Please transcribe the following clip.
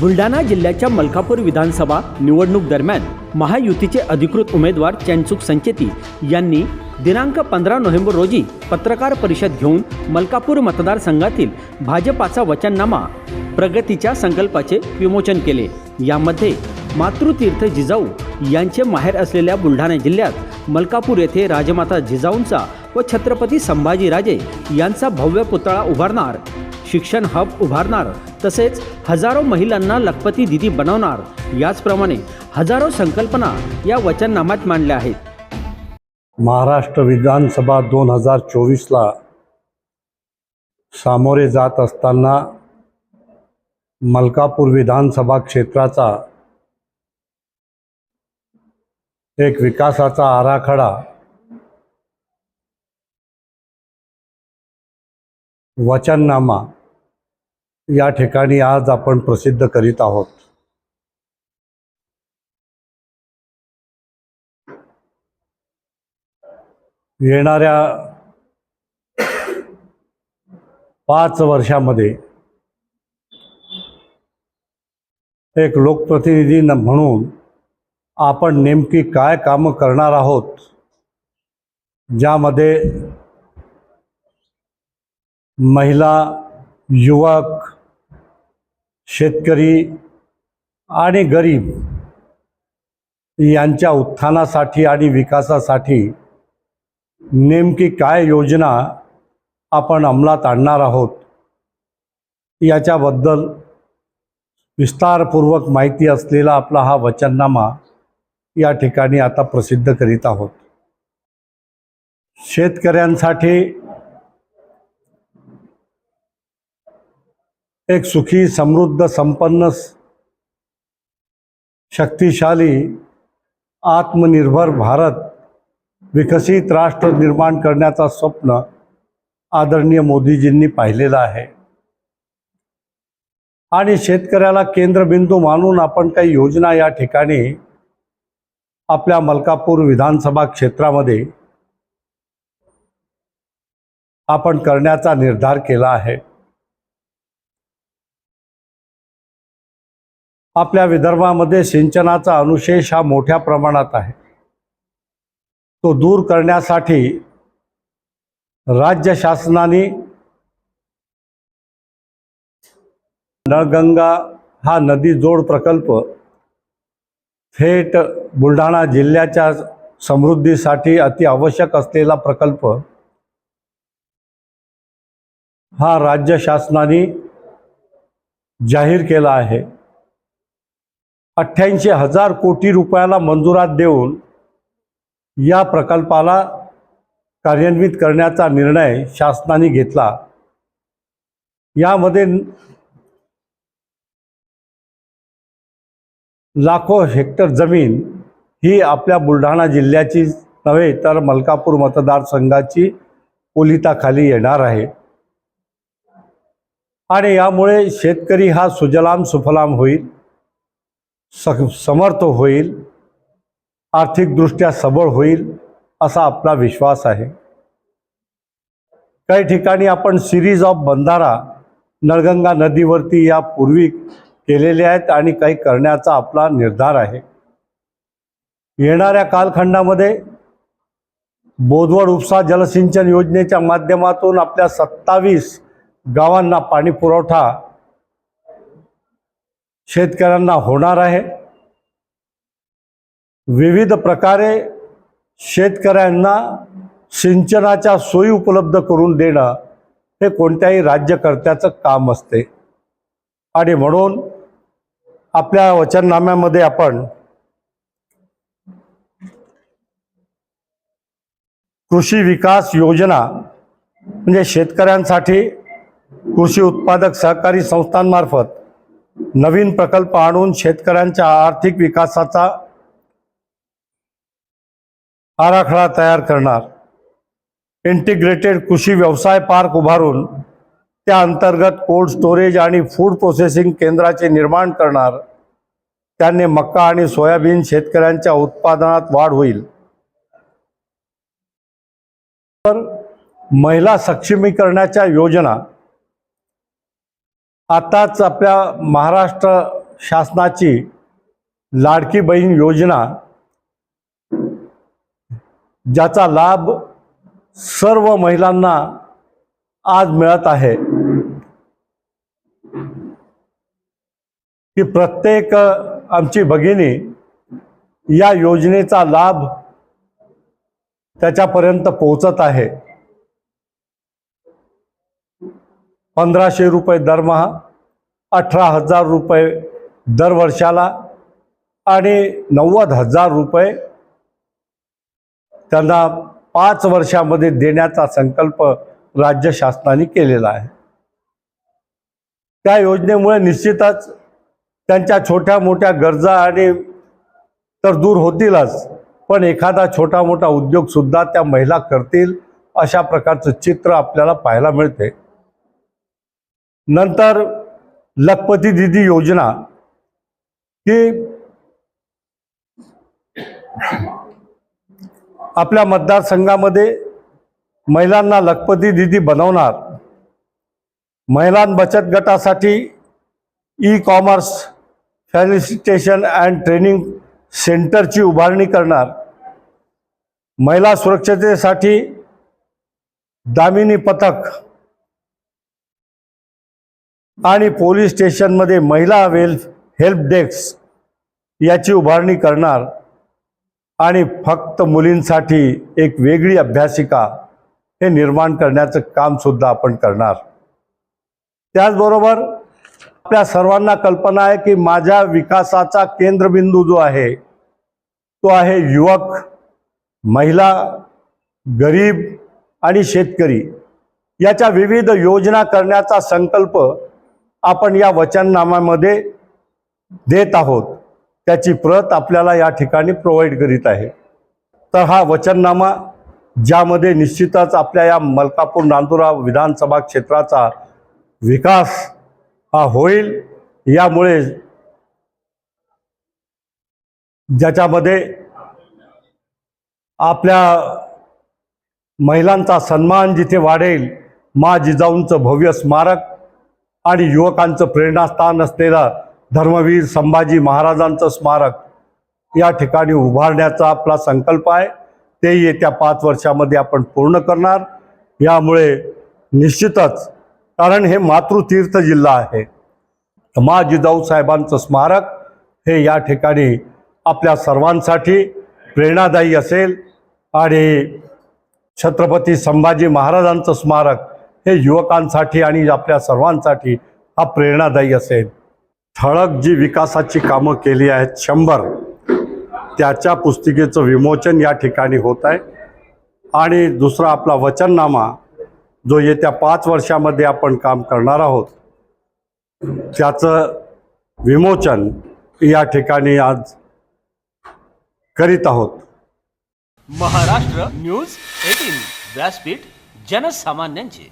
बुलढाणा जिल्ह्याच्या मलकापूर विधानसभा निवडणूक दरम्यान महायुतीचे अधिकृत उमेदवार चैनसुख संचेती यांनी दिनांक पंधरा नोव्हेंबर रोजी पत्रकार परिषद घेऊन मलकापूर मतदारसंघातील भाजपाचा वचननामा प्रगतीच्या संकल्पाचे विमोचन केले. यामध्ये मातृतीर्थ जिजाऊ यांचे माहेर असलेल्या बुलढाणा जिल्ह्यात मलकापूर येथे राजमाता जिजाऊंचा व छत्रपती संभाजीराजे यांचा भव्य पुतळा उभारणार शिक्षण हब उभारणार तसेच हजारो महिलांना लखपती दिदी बनवणार. याचप्रमाणे हजारो संकल्पना या वचननामात मांडल्या आहेत. महाराष्ट्र विधानसभा दोन हजार चोवीसला सामोरे जात असताना मलकापूर विधानसभा क्षेत्राचा एक विकासाचा आराखडा वचननामा या ठिकाणी आज आपण प्रसिद्ध करीत आहोत. येणाऱ्या पाच वर्षामध्ये एक लोकप्रतिनिधी म्हणून आपण नेमकी काय कामं करणार आहोत ज्यामध्ये महिला युवक शेतकरी आणि गरीब यांच्या उत्थानासाठी आणि विकासासाठी नेमकी काय योजना आपण अंमलात आणणार आहोत याच्याबद्दल विस्तारपूर्वक माहिती असलेला आपला हा वचननामा या ठिकाणी आता प्रसिद्ध करीत आहोत. शेतकऱ्यांसाठी एक सुखी समृद्ध संपन्न शक्तिशाली आत्मनिर्भर भारत विकसित राष्ट्र निर्माण करण्याचा स्वप्न आदरणीय मोदीजींनी पाहिलेलं आहे. आणि शेतकऱ्याला केंद्रबिंदू मानून आपण काही योजना या ठिकाणी आपल्या मलकापूर विधानसभा क्षेत्रामध्ये आपण करण्याचा निर्धार केला आहे. आपल्या विदर्भामध्ये सिंचनाचा अनुशेष हा मोठ्या प्रमाणात आहे. तो दूर करण्यासाठी राज्य शासनाने नळगंगा हा नदी जोड प्रकल्प थेट बुलढाणा जिल्ह्याच्या समृद्धीसाठी अति आवश्यक असलेला प्रकल्प हा राज्य शासनाने जाहीर केला आहे. अठ्ठ्याऐंशी हजार कोटी रुपयाला मंजुरात देऊन या प्रकल्पाला कार्यान्वित करण्याचा निर्णय शासनाने घेतला. यामध्ये लाखो हेक्टर जमीन ही आपल्या बुलढाणा जिल्ह्याची नव्हे तर मलकापूर मतदारसंघाची ओलिताखाली येणार आहे. आणि यामुळे शेतकरी हा सुजलाम सुफलाम होईल. स समर्थ होईल आर्थिकदृष्ट्या सबळ होईल असा आपला विश्वास आहे. काही ठिकाणी आपण सिरीज ऑफ बंधारा नळगंगा नदीवरती यापूर्वी केलेले आहेत आणि काही करण्याचा आपला निर्धार आहे. येणाऱ्या कालखंडामध्ये बोदवड उपसा जलसिंचन योजनेच्या माध्यमातून आपल्या सत्तावीस गावांना पाणी पुरवठा शेतकऱ्यांना होणार आहे. विविध प्रकारे शेतकऱ्यांना सिंचनाच्या सोयी उपलब्ध करून देणं हे कोणत्याही राज्यकर्त्याचं काम असते. आणि म्हणून आपल्या वचननाम्यामध्ये आपण कृषी विकास योजना म्हणजे शेतकऱ्यांसाठी कृषी उत्पादक सहकारी संस्थांमार्फत नवीन प्रकल्प आणून शेतकऱ्यांच्या आर्थिक विकासाचा आराखडा तयार करणार. इंटिग्रेटेड कृषी व्यवसाय पार्क उभारून त्या अंतर्गत कोल्ड स्टोरेज आणि फूड प्रोसेसिंग केंद्राचे निर्माण करणार. त्याने मक्का आणि सोयाबीन शेतकऱ्यांच्या उत्पादनात वाढ होईल. तर महिला सक्षमीकरणाच्या योजना आताच आपल्या महाराष्ट्र शासनाची लाडकी बहीण योजना ज्याचा लाभ सर्व महिलांना आज मिळत आहे. की प्रत्येक आमची भगिनी या योजनेचा लाभ त्याच्यापर्यंत पोहोचत आहे. पंधराशे रुपये दरमहा अठरा हजार रुपये दर वर्षाला आणि नव्वद हजार रुपये त्यांना पाच वर्षामध्ये देण्याचा संकल्प राज्य शासनाने केलेला आहे. त्या योजनेमुळे निश्चितच त्यांच्या छोट्या मोठ्या गरजा आणि तर दूर होतीलच पण एखादा छोटा मोठा उद्योगसुद्धा त्या महिला करतील अशा प्रकारचं चित्र आपल्याला पाहायला मिळते. नंतर लखपती दिदी योजना ही आपल्या मतदारसंघामध्ये महिलांना लखपती दिदी बनवणार. महिला बचत गटासाठी e commerce facilitation and training सेंटरची उभारणी करणार. महिला सुरक्षतेसाठी दामिनी पथक आणि पोलीस स्टेशनमध्ये महिला वेल्फ हेल्प डेस्क याची उभारणी करणार आणि फक्त मुलींसाठी एक वेगळी अभ्यासिका हे निर्माण करण्याचं कामसुद्धा आपण करणार. त्याचबरोबर आपल्या सर्वांना कल्पना आहे की माझ्या विकासाचा केंद्रबिंदू जो आहे तो आहे युवक महिला गरीब आणि शेतकरी. याच्या विविध योजना करण्याचा संकल्प आपण या वचननाम्यामध्ये देत आहोत. त्याची प्रत आपल्याला या ठिकाणी प्रोव्हाइड करीत आहे. तर हा वचननामा ज्यामध्ये निश्चितच आपल्या या मलकापूर नांदुरा विधानसभा क्षेत्राचा विकास हा होईल. यामुळे ज्याच्यामध्ये आपल्या महिलांचा सन्मान जिथे वाढेल मा जिजाऊंचं भव्य स्मारक आणि युवकांचं प्रेरणास्थान असलेलं धर्मवीर संभाजी महाराजांचं स्मारक या ठिकाणी उभारण्याचा आपला संकल्प आहे. ते येत्या पाच वर्षामध्ये आपण पूर्ण करणार. यामुळे निश्चितच कारण हे मातृतीर्थ जिल्हा आहे. मा जिजाऊ साहेबांचं स्मारक हे या ठिकाणी आपल्या सर्वांसाठी प्रेरणादायी असेल. आणि छत्रपती संभाजी महाराजांचं स्मारक हे युवकांसाठी आणि आपल्या सर्वांसाठी हा प्रेरणादायी असेल. ठळक जी विकासाची कामं केली आहेत शंभर त्याच्या पुस्तिकेचं विमोचन या ठिकाणी होत आहे. आणि दुसरा आपला वचननामा जो येत्या पाच वर्षामध्ये आपण काम करणार आहोत त्याचं विमोचन या ठिकाणी आज करीत आहोत. महाराष्ट्र न्यूज एटीन व्यासपीठ जनसामान्यांचे.